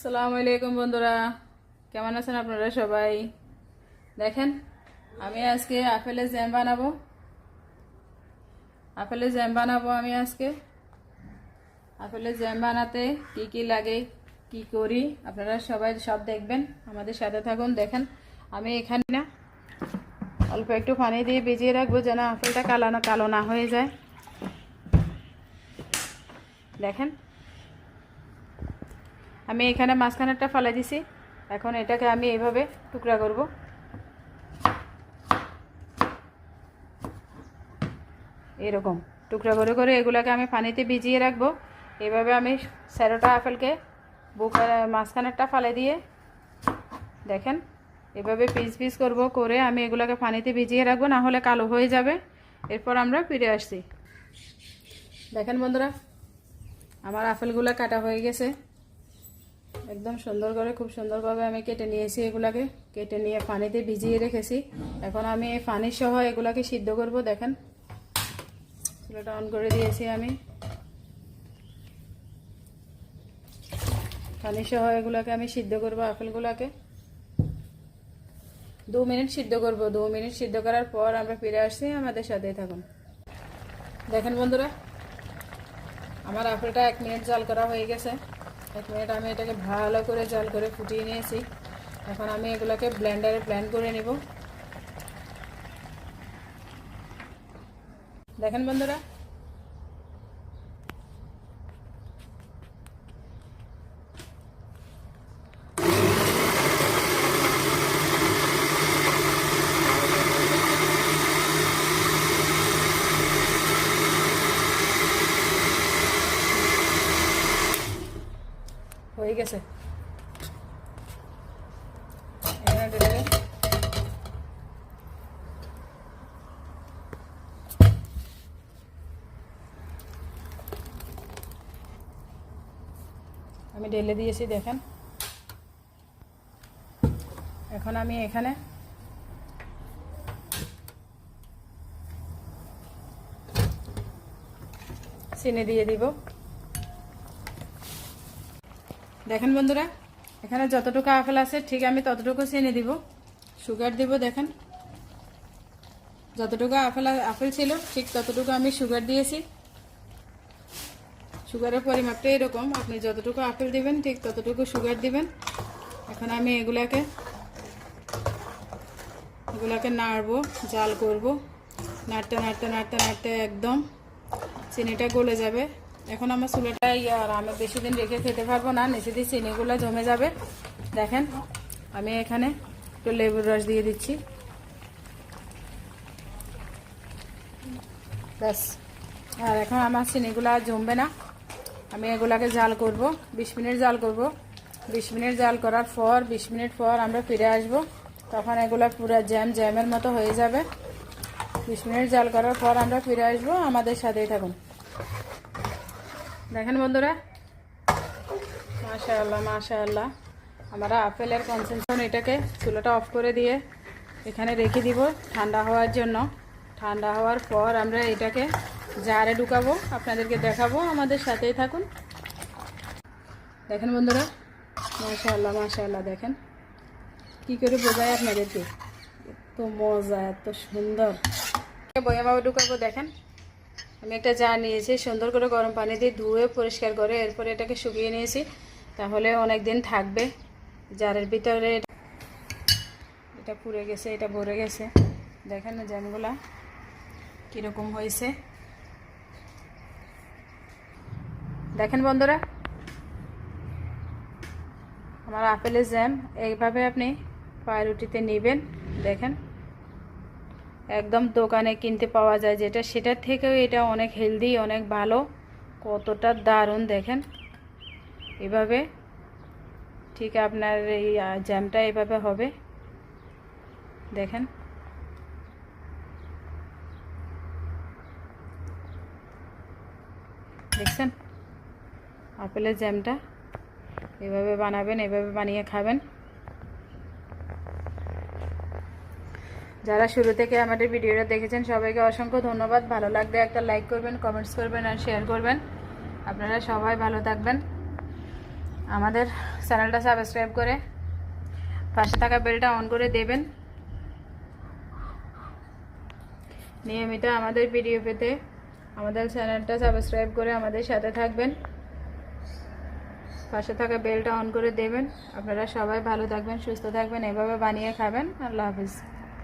আসসালামু আলাইকুম বন্ধুরা। কেমন আছেন আপনারা সবাই? দেখেন, আমি আজকে আপেলের জ্যাম বানাবো। আপেলের জ্যাম বানাবো আমি আজকে। আপেলের জ্যাম বানাতে কি কি লাগে, কি করি, আপনারা সবাই সব দেখবেন। আমাদের সাথে থাকুন, দেখেন, আমি এখানে না অল্প একটু পানি দিয়ে ভিজিয়ে রাখব যেন আপেলটা কালো না কালো না হয়ে যায়। দেখেন আমি এখানে মাঝখানেরটা ফেলে দিছি। এখন এটাকে আমি এইভাবে টুকরা করব। এরকম টুকরা করে করে এগুলোকে আমি পানিতে ভিজিয়ে রাখব। এভাবে আমি স্যারোটা আপেলকে বুকা, মাঝখানেরটা ফেলে দিয়ে দেখেন, এভাবে পিস পিস করব, করে আমি এগুলোকে পানিতে ভিজিয়ে রাখব, না হলে কালো হয়ে যাবে। এরপর আমরা ফিরে আসছি। দেখেন বন্ধুরা, আমার আপেলগুলো কাটা হয়ে গেছে। একদম সুন্দর করে, খুব সুন্দরভাবে আমি কেটে নিয়েছি এগুলাকে। কেটে নিয়ে পানিতে ভিজিয়ে রেখেছি। এখন আমি এই পানি সহ এগুলাকে সিদ্ধ করব, দেখেন। চুলাটা অন করে দিয়েছি আমি। পানি সহ এগুলাকে আমি সিদ্ধ করব, আপেলগুলাকে। দু মিনিট সিদ্ধ করব, দু মিনিট সিদ্ধ করার পর আমরা ফিরে আসছি আমাদের সাথেই থাকুন। দেখেন বন্ধুরা, আমার আপেলটা এক মিনিট জাল করা হয়ে গেছে। এক মিনিট আমি এটাকে ভালো করে জাল করে ফুটিয়ে নিয়েছি। এখন আমি এগুলোকে ব্লেন্ডারে ব্লেন্ড করে নেব। দেখেন বন্ধুরা ঢেলে দে। আমি ঢেলে দিয়েছি দেখেন এখন আমি এখানে চিনি দিয়ে দিব দেখেন বন্ধুরা, এখানে যতটুকু আপেল আছে, ঠিক আমি ততটুকু চিনি দিব। সুগার দিব, দেখেন। যতটুকু আপেল আপেল ছিল, ঠিক ততটুকু আমি সুগার দিয়েছি। সুগারের পরিমাপটা এরকম, আপনি যতটুকু আপেল দিবেন, ঠিক ততটুকু সুগার দিবেন। এখন আমি এগুলাকে এগুলাকে নাড়বো, জাল করব। নাড়তে নাড়তে নাড়তে নাড়তে একদম চিনিটা গলে যাবে। এখন আমার চুলাটা আর আমি বেশি দিন রেখে খেতে পারব না, নিচে দিয়ে চিনিগুলো জমে যাবে। দেখেন, আমি এখানে একটু লেবুর রস দিয়ে দিচ্ছি। ব্যাস। আর এখন আমার চিনিগুলো আর জমবে না। আমি এগুলাকে জাল করব, বিশ মিনিট জাল করব। বিশ মিনিট জাল করার পর, বিশ মিনিট পর আমরা ফিরে আসব। তখন এগুলো পুরো জ্যাম, জ্যামের মতো হয়ে যাবে। বিশ মিনিট জাল করার পর আমরা ফিরে আসব। আমাদের সাথেই থাকুন। দেখেন বন্ধুরা। মাশাআল্লাহ মাশাআল্লাহ। আমরা আপেলের কনসেন্ট্রেশন এটাকে চুলোটা অফ করে দিয়ে এখানে রেখে দিব ঠান্ডা হওয়ার জন্য। ঠান্ডা হওয়ার পর আমরা এটাকে জারে ঢুকাবো। আপনাদেরকে দেখাবো, আমাদের সাথেই থাকুন। দেখেন বন্ধুরা, মাশাআল্লাহ মাশাআল্লাহ, দেখেন। কি করে বোঝায় আপনাদেরকে? এত মজা, এত সুন্দর। বয়ামাবে ঢুকাবো, দেখেন। আমি একটা জার নিয়েছি, সুন্দর করে গরম পানি দিয়ে ধুয়ে পরিষ্কার করে এরপরে এটাকে শুকিয়ে নিয়েছি। তাহলে অনেক দিন থাকবে। জারের ভিতরে এটা পুড়ে গেছে, এটা ভরে গেছে। দেখেন না জ্যামগুলা কীরকম হয়েছে। দেখেন বন্ধুরা, আমার আপেলের জ্যাম, এইভাবে আপনি পায়রুটিতে নেবেন। দেখেন। একদম দোকানে কিনতে পাওয়া যায় যেটা, সেটার থেকেও এটা অনেক হেলদি অনেক ভালো। কতটা দারুণ দেখেন। এভাবে ঠিক আপনার এই জ্যামটা এভাবে হবে। দেখেন। দেখছেন? আপেলের জ্যামটা। এভাবে বানাবেন, এভাবে বানিয়ে খাবেন। যারা শুরু থেকে আমাদের ভিডিওটা দেখেছেন, সবাইকে অসংখ্য ধন্যবাদ। ভালো লাগলে একটা লাইক করবেন কমেন্টস করবেন আর শেয়ার করবেন। আপনারা সবাই ভালো থাকবেন। আমাদের চ্যানেলটা সাবস্ক্রাইব করে পাশে থাকা বেলটা অন করে দেবেন। নিয়মিত আমাদের ভিডিও পেতে আমাদের চ্যানেলটা সাবস্ক্রাইব করে আমাদের সাথে থাকবেন। পাশে থাকা বেলটা অন করে দেবেন। আপনারা সবাই ভালো থাকবেন, সুস্থ থাকবেন, এভাবে বানিয়ে খাবেন। আল্লাহ হাফিজ।